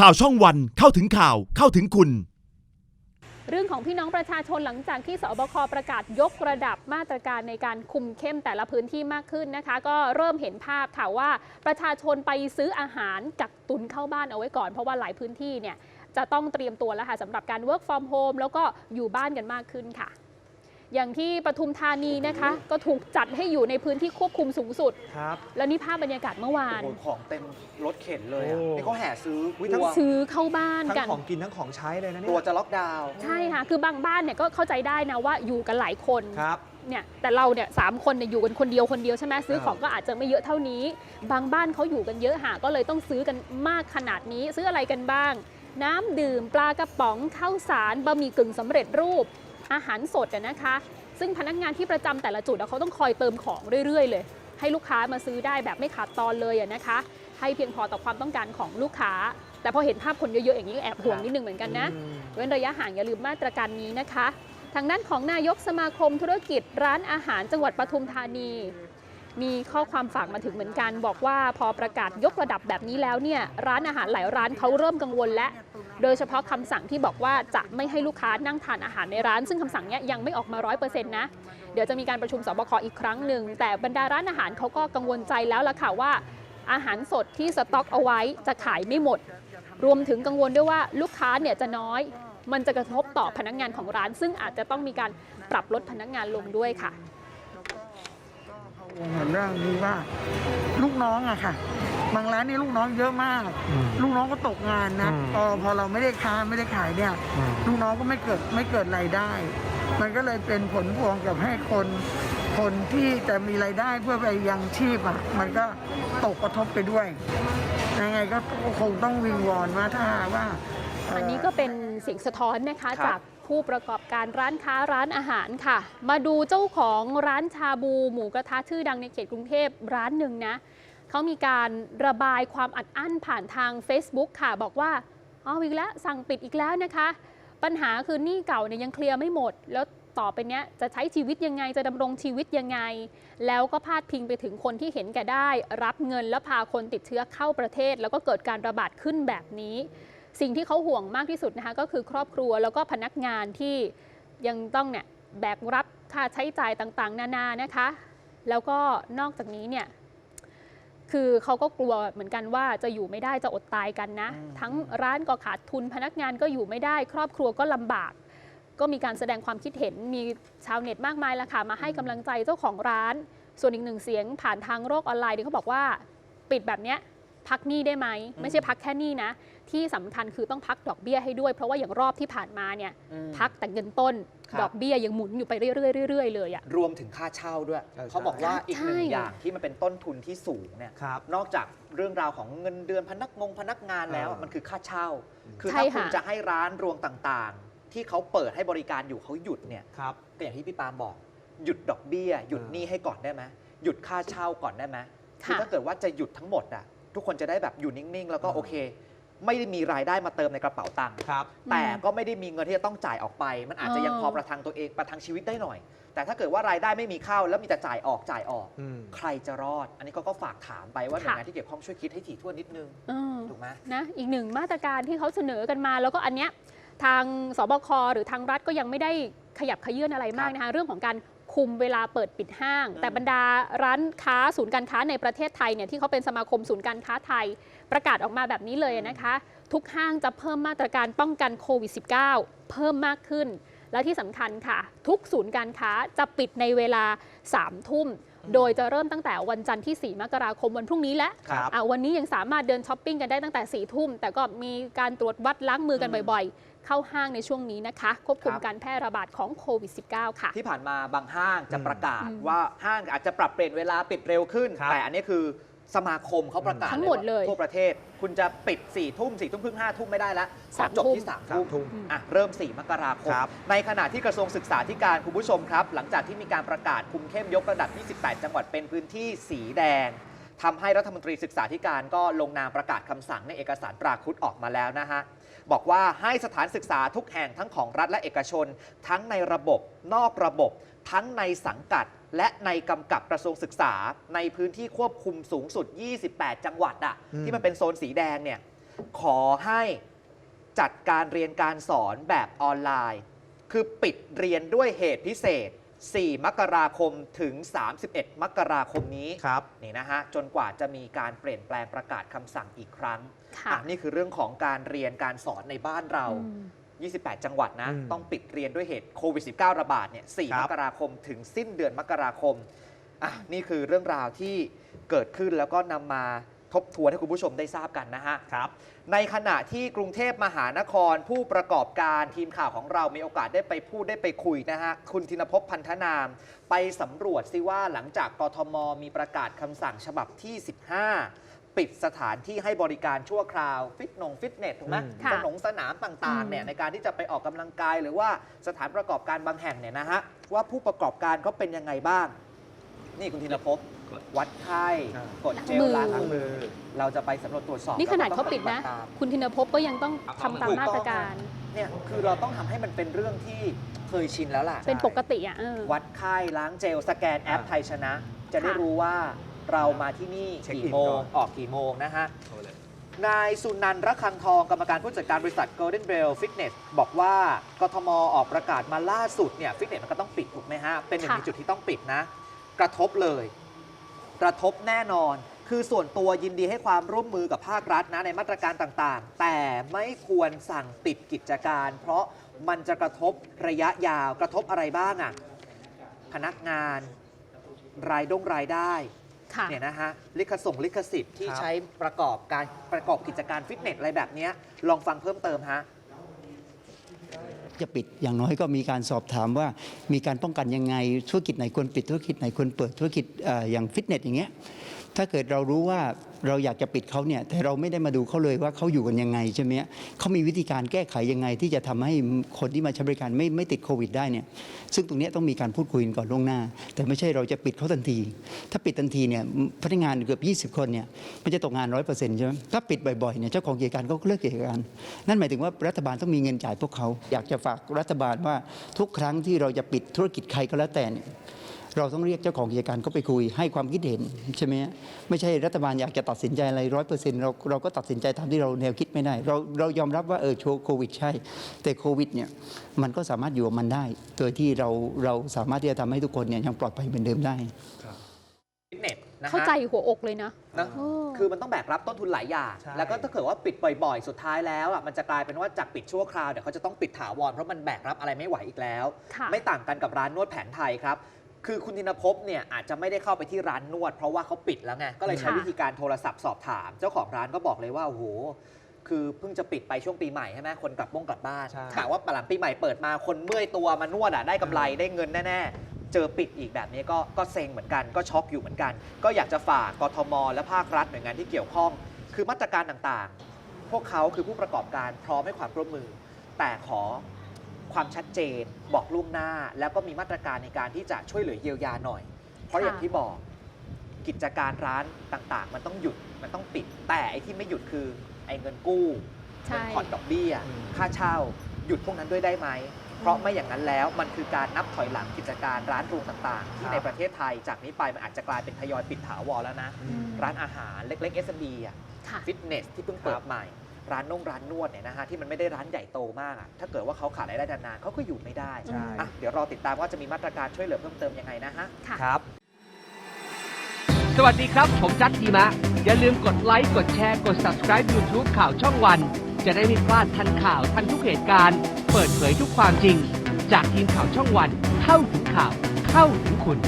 ข่าวช่องวันเข้าถึงข่าวเข้าถึงคุณ เรื่องของพี่น้องประชาชนหลังจากที่สบคประกาศยกระดับมาตรการในการคุมเข้มแต่ละพื้นที่มากขึ้นนะคะ ก็เริ่มเห็นภาพค่ะว่าประชาชนไปซื้ออาหารกักตุนเข้าบ้านเอาไว้ก่อนเพราะว่าหลายพื้นที่เนี่ยจะต้องเตรียมตัวแล้วค่ะสำหรับการ work from home แล้วก็อยู่บ้านกันมากขึ้นค่ะ อย่างที่ปทุมธานีนะคะ ก็ถูกจัดให้อยู่ในพื้นที่ควบคุมสูงสุด ครับแล้วนี่ภาพบรรยากาศเมื่อวาน โอ้โหของเต็มรถเข็นเลยอะโอ้ นี่เขาแห่ซื้ออุ๊ยกทั้ลังวซื้อเข้าบ้านทั้งกัน ของกินทั้งของใช้เลยนะกเนี่ลัวย จะล็อกดาวน์ ใช่ค่ะ คือบางบ้านเนี่ยก็เข้าใจได้นะว่าอยู่กันหลายคน ครับ เนี่ยแต่เราเนี่ยสามคนเนี่ยอยู่กันคนเดียวคนเดียวใช่ไหมซื้อครับของก็อาจจะไม่เยอะเท่านี้ บางบ้านเขาอยู่กันเยอะหาก็เลยต้องซื้อกันมากขนาดนี้ ซื้ออะไรกันบ้าง น้ำดื่มปลากระป๋องข้าวสารบะหมี่กึ่งสำเร็จรูป อาหารสดอะนะคะ ซึ่งพนักงานที่ประจำแต่ละจุดอะเขาต้องคอยเติมของเรื่อย ๆ เลย ให้ลูกค้ามาซื้อได้แบบไม่ขาดตอนเลยอะนะคะ ให้เพียงพอต่อความต้องการของลูกค้า แต่พอเห็นภาพคนเยอะๆอย่างนี้ก็แอบห่วงนิดนึงเหมือนกันนะอืมเว้นระยะห่างอย่าลืมมาตรการนี้นะคะ ทางด้านของนายกสมาคมธุรกิจร้านอาหารจังหวัดปทุมธานี มีข้อความฝากมาถึงเหมือนกัน บอกว่าพอประกาศยกระดับแบบนี้แล้วเนี่ยร้านอาหารหลายร้านเขาเริ่มกังวลแล้วโดยเฉพาะคำสั่งที่บอกว่าจะไม่ให้ลูกค้านั่งทานอาหารในร้าน ซึ่งคำสั่งนี้ยังไม่ออกมาร้อยเปอร์เซ็นต์นะ เดี๋ยวจะมีการประชุมสบคอีกครั้งหนึ่ง แต่บรรดาร้านอาหารเขาก็กังวลใจแล้วล่ะค่ะว่า อาหารสดที่สต็อกเอาไว้จะขายไม่หมด รวมถึงกังวลด้วยว่าลูกค้าเนี่ยจะน้อย มันจะกระทบต่อพนักงานของร้าน ซึ่งอาจจะต้องมีการปรับลดพนักงานลงด้วยค่ะ เรื่องนี้ว่า ลูกน้องอะค่ะ บางร้านนี่ลูกน้องเยอะมาก อืมลูกน้องก็ตกงานนะอืมพอพอเราไม่ได้ค้าไม่ได้ขายเนี่ย อืม ลูกน้องก็ไม่เกิดไม่เกิดรายได้ มันก็เลยเป็นผลพวงกับให้คนคนที่จะมีรายได้เพื่อไปยังชีพอะมันก็ตกกระทบไปด้วยยังไงก็คงต้องวิงวอนว่าถ้าหากว่าเอันนี้ก็เป็นเสียงสะท้อนนะคะครับ จาก ผู้ประกอบการร้านค้าร้านอาหารค่ะ มาดูเจ้าของร้านชาบูหมูกระทะชื่อดังในเขตกรุงเทพร้านหนึ่งนะเขามีการระบายความอัดอั้นผ่านทาง Facebook ค่ะ บอกว่าเอาอีกแล้วสั่งปิดอีกแล้วนะคะ ปัญหาคือหนี้เก่าเนี่ยยังเคลียร์ไม่หมด แล้วต่อไปเนี้ยจะใช้ชีวิตยังไงจะดำรงชีวิตยังไง แล้วก็พาดพิงไปถึงคนที่เห็นแก่ได้ รับเงินแล้วพาคนติดเชื้อเข้าประเทศ แล้วก็เกิดการระบาดขึ้นแบบนี้ สิ่งที่เขาห่วงมากที่สุดนะคะก็คือครอบครัวแล้วก็พนักงานที่ยังต้องเนี่ยแบกรับค่าใช้จ่ายต่างๆ นานานะคะ แล้วก็นอกจากนี้เนี่ยคือเขาก็กลัวเหมือนกันว่าจะอยู่ไม่ได้จะอดตายกันนะอืมทั้งร้านก็ขาดทุนพนักงานก็อยู่ไม่ได้ ครอบครัวก็ลำบาก ก็มีการแสดงความคิดเห็นมีชาวเน็ตมากมายละค่ะมาให้กำลังใจเจ้าของร้าน ส่วนอีกหนึ่งเสียงผ่านทางโลกออนไลน์เนี่ยเขาบอกว่า ปิดแบบเนี้ย พักหนี้ได้ไหม ไม่ใช่พักแค่หนี้นะ ที่สำคัญคือต้องพักดอกเบี้ยให้ด้วย เพราะว่าอย่างรอบที่ผ่านมาเนี่ยอืมพักแต่เงินต้นครับดอกเบี้ยยังหมุนอยู่ไปเรื่อยๆเรื่อยๆเลยอะรวมถึงค่าเช่าด้วยใช่เขาบอกว่าใช่อีกหนึ่งอย่างที่มันเป็นต้นทุนที่สูงเนี่ยครับนอกจากเรื่องราวของเงินเดือนพนักงงพนักงานแล้วอ่ามัมันคือค่าเช่า คือใช่ถ้าคุณค่ะจะให้ร้านรวงต่างๆ ที่เขาเปิดให้บริการอยู่เขาหยุดเนี่ยครับก็อย่างที่พี่ปาล์มบอก หยุดดอกเบี้ย หยุดอ่าหนี้ให้ก่อนได้ไหมหยุดค่าเช่าก่อนได้ไหมคือค่ะถ้าเกิดว่าจะหยุดทั้งหมดอะ ทุกคนจะได้แบบอยู่นิ่ง ๆ แล้วก็โอเค ไม่ได้มีรายได้มาเติมในกระเป๋าตังค์ครับแต่ก็ไม่ได้มีเงินที่จะต้องจ่ายออกไป มันอาจจะยังเออพอประทังตัวเองประทังชีวิตได้หน่อย แต่ถ้าเกิดว่ารายได้ไม่มีเข้าแล้วมีแต่จ่ายออกจ่ายออก อืม ใครจะรอด อันนี้เขาก็ฝากถามไปว่าหน่วยงานที่เกี่ยวข้องช่วยคิดให้ถี่ถ้วนนิดนึงเออ ถูกไหม นะอีกหนึ่งมาตรการที่เขาเสนอกันมา แล้วก็อันเนี้ยทางสบคหรือทางรัฐก็ยังไม่ได้ขยับขยื่นอะไรมากนะคะเรื่องของการ คุมเวลาเปิดปิดห้างอืมแต่บรรดาร้านค้าศูนย์การค้าในประเทศไทยเนี่ยที่เขาเป็นสมาคมศูนย์การค้าไทย ประกาศออกมาแบบนี้เลยนะคะ ทุกห้างจะเพิ่มมาตรการป้องกันโควิด -19 เพิ่มมากขึ้น และที่สำคัญค่ะ ทุกศูนย์การค้าจะปิดในเวลา3ทุ่ม โดยจะเริ่มตั้งแต่วันจันทร์ที่ 4 มกราคมวันพรุ่งนี้แล้วครับอะวันนี้ยังสามารถเดินช้อปปิ้งกันได้ตั้งแต่4ี่ทุ่ม แต่ก็มีการตรวจวัดล้างมือกันอืมบ่อยๆ เข้าห้างในช่วงนี้นะคะ ควบคุมครับ การแพร่ระบาดของโควิด -19 ค่ะ ที่ผ่านมาบางห้างจะประกาศอืม ว่าห้างอาจจะปรับเปลี่ยนเวลาปิดเร็วขึ้น ครับแต่อันนี้คือ สมาคมเขาประกาศทั้งหมดเลยว่าทั่วประเทศ คุณจะปิด4ี่ทุ่มสี่ทุ่มครึ่งห้าทุ่มไม่ได้แล้วสามจบทุ่มที่สามสามทุ่ทุ่มมอะเริ่ม 4 มกราคมครับในขณะที่กระทรวงศึกษาธิการคุณผู้ชมครับ หลังจากที่มีการประกาศคุมเข้มยกระดับ 28 จังหวัดเป็นพื้นที่สีแดงทำให้รัฐมนตรีศึกษาธิการก็ลงนามประกาศคำสั่งในเอกสารปราคุดออกมาแล้วนะฮะ บอกว่าให้สถานศึกษาทุกแห่งทั้งของรัฐและเอกชน ทั้งในระบบนอกระบบ ทั้งในสังกัดและในกำกับกระทรวงศึกษาในพื้นที่ควบคุมสูงสุด 28 จังหวัดอะอืมที่มันเป็นโซนสีแดงเนี่ยขอให้จัดการเรียนการสอนแบบออนไลน์ คือปิดเรียนด้วยเหตุพิเศษ 4 มกราคมถึง 31 มกราคมนี้ครับนี่นะฮะจนกว่าจะมีการเปลี่ยนแปลงประกาศคำสั่งอีกครั้ง ค่ะ อะนี่คือเรื่องของการเรียนการสอนในบ้านเรา อืม 28 จังหวัดนะ อืมต้องปิดเรียนด้วยเหตุโควิด -19 ระบาดเนี่ยครั4มบ กราคมถึงสิ้นเดือนมกราคมอะนี่คือเรื่องราวที่เกิดขึ้นแล้วก็นำมาทบทวนให้คุณผู้ชมได้ทราบกันนะฮะ ครับ ในขณะที่กรุงเทพมหานครผู้ประกอบการทีมข่าวของเรามีโอกาสได้ไปพูดได้ไปคุยนะฮะ คุณธินภพพันธนาม ไปสำรวจซิว่าหลังจากกทมมีประกาศคำสั่งฉบับที่ 15 ปิดสถานที่ให้บริการชั่วคราวฟิตนงฟิตเนสถูกไหมอืมค่ะสนงสนามต่างๆเนี่ยในการที่จะไปออกกำลังกาย หรือว่าสถานประกอบการบางแห่งเนี่ยนะฮะว่าผู้ประกอบการเขาเป็นยังไงบ้าง นี่คุณธินภพวัดไข้อ่า กดเจลล้างล้างมือ เราจะไปสำรวจตรวจสอบนี่ขนาดแล้วก็เขาต้องปิดนะฏิบัติตาม คุณธินภพก็ยังต้องทำตามมาตรการ เนี่ยคือเราต้องทำให้มันเป็นเรื่องที่เคยชินแล้วล่ะเป็นปกติอะเออ วัดไข้ล้างเจล สแกนแอปอ่าไทยชนะ จะได้ค่ะ รู้ว่า เรามาที่นี่เช็คอิกี่นโมก่งอน ออกกี่โมงนะฮะนายสุนันท์ระคังทองกรรมการผู้จัดการบริษัท Golden Bell Fitness บอกว่ากทมออกประกาศมาล่าสุดเนี่ยฟิตเนสมันก็ต้องปิดถูกไหมฮะ เป็นหนึ่งค่ะ ในจุดที่ต้องปิดนะ กระทบเลย กระทบแน่นอน คือส่วนตัวยินดีให้ความร่วมมือกับภาครัฐนะในมาตรการต่างๆ แต่ไม่ควรสั่งปิดกิจการ เพราะมันจะกระทบระยะยาวกระทบอะไรบ้างอะ่ะพนักงาน รายดงรายได้ ค่ะ เนี่ยนะฮะลิขส่งลิขสิทธิ์ที่ครับใช้ประกอบการประกอบกิจการฟิตเนสอะไรแบบเนี้ยลองฟังเพิ่มเติมฮะ จะปิดอย่างน้อยก็มีการสอบถามว่ามีการป้องกันยังไงธุรกิจไหนควรปิดธุรกิจไหนควรเปิดธุรกิจเอ่ออย่างฟิตเนสอย่างเงี้ย ถ้าเกิดเรารู้ว่าเราอยากจะปิดเขาเนี่ยแต่เราไม่ได้มาดูเขาเลยว่าเขาอยู่กันยังไงใช่ไหมเขามีวิธีการแก้ไขยังไง ที่จะทำให้คนที่มาใช้บริการไม่ไม่ติดโควิดได้เนี่ยซึ่งตรงนี้ต้องมีการพูดคุยกันก่อนล่วงหน้า แต่ไม่ใช่เราจะปิดเขาทันที ถ้าปิดทันทีเนี่ยพนักงานเกือบ 20 คนเนี่ยมันจะตกงานร้อยเปอร์เซ็นต์ใช่ไหมถ้าปิดบ่อยๆเนี่ยเจ้าของกิจการก็เลิกกิจการ นั่นหมายถึงว่ารัฐบาลต้องมีเงินจ่ายพวกเขา อยากจะฝากรัฐบาลว่าทุกครั้งที่เราจะปิดธุรกิจใครก็แล้วแต่เนี่ย เราต้องเรียกเจ้าของกิจการเข้าไปคุยให้ความคิดเห็นใช่ไหมฮะไม่ใช่รัฐบาลอยากจะตัดสินใจอะไรร้อยเปอร์เซ็นต์เราเราก็ตัดสินใจตามที่เราแนวคิดไม่ได้ เราเรายอมรับว่าเออโควิดใช่ แต่โควิดเนี่ยมันก็สามารถอยู่กับมันได้ โดยที่เราเราสามารถที่จะทำให้ทุกคนเนี่ยยังปลอดภัยเหมือนเดิมได้ฟิตเนสนะฮะเข้าใจหัวอกเลยนะนะโอ้คือมันต้องแบกรับต้นทุนหลายอย่างใช่แล้วก็ถ้าเกิดว่าปิดบ่อยๆ สุดท้ายแล้วอะมันจะกลายเป็นว่าจากปิดชั่วคราวเดี๋ยวเขาจะต้องปิดถาวรเพราะมันแบกรับอะไรไม่ไหวอีกแล้วค่ะไม่ต่างกันกับร้านนวดแผนไทยครับ คือคุณธินภพเนี่ยอาจจะไม่ได้เข้าไปที่ร้านนวด เพราะว่าเขาปิดแล้วไงก็เลยใช้ค่ะวิธีการโทรศัพท์สอบถาม เจ้าของร้านก็บอกเลยว่าโอ้โหคือเพิ่งจะปิดไปช่วงปีใหม่ใช่ไหมคนกลับบ้งกลับบ้านใช่ถามว่าหลังปีใหม่เปิดมาคนเมื่อยตัวมานวดอะได้กำไรได้เงินแน่ๆเจอปิดอีกแบบนี้ก็ก็เซ็งเหมือนกันก็ช็อกอยู่เหมือนกัน ก็อยากจะฝากกทม และภาครัฐหน่วยงานที่เกี่ยวข้อง คือมาตรการต่างๆ พวกเขาคือผู้ประกอบการพร้อมให้ความร่วมมือ แต่ขอ ความชัดเจนบอกล่วงหน้า แล้วก็มีมาตรการในการที่จะช่วยเหลือเยียวยาหน่อย เพราะค่ะอย่างที่บอกกิจการร้านต่างๆ มันต้องหยุดมันต้องปิด แต่ไอ้ที่ไม่หยุดคือไอ้เงินกู้ใช่เงินผ่อนดอกเบี้ยอืมค่าเช่า หยุดพวกนั้นด้วยได้ไหม เพราะไม่อย่างนั้นแล้วมันคือการนับถอยหลังกิจการร้านรวงต่างๆ ที่ในประเทศไทยจากนี้ไปมันอาจจะกลายเป็นทยอยปิดถาวรแล้วนะอืมร้านอาหารเล็กๆ SME อะค่ะฟิตเนสที่เพิ่งเปิดใหม่ ร้านนงร้านนวดเนี่ยนะฮะที่มันไม่ได้ร้านใหญ่โตมากอะถ้าเกิดว่าเขาขาดรายได้นานๆเขาก็อยู่ไม่ได้ใช่ อะเดี๋ยวรอติดตามว่าจะมีมาตรการช่วยเหลือเพิ่มเติมยังไงนะฮะ ค่ะ ครับ สวัสดีครับ ผมจัดทีมะ อย่าลืมกดไลค์ กดแชร์ กด subscribe YouTube ข่าวช่องวัน จะได้ไม่พลาดทันข่าวทันทุกเหตุการณ์ เปิดเผยทุกความจริง จากทีมข่าวช่องวัน เข้าถึงข่าว เข้าถึงคุณ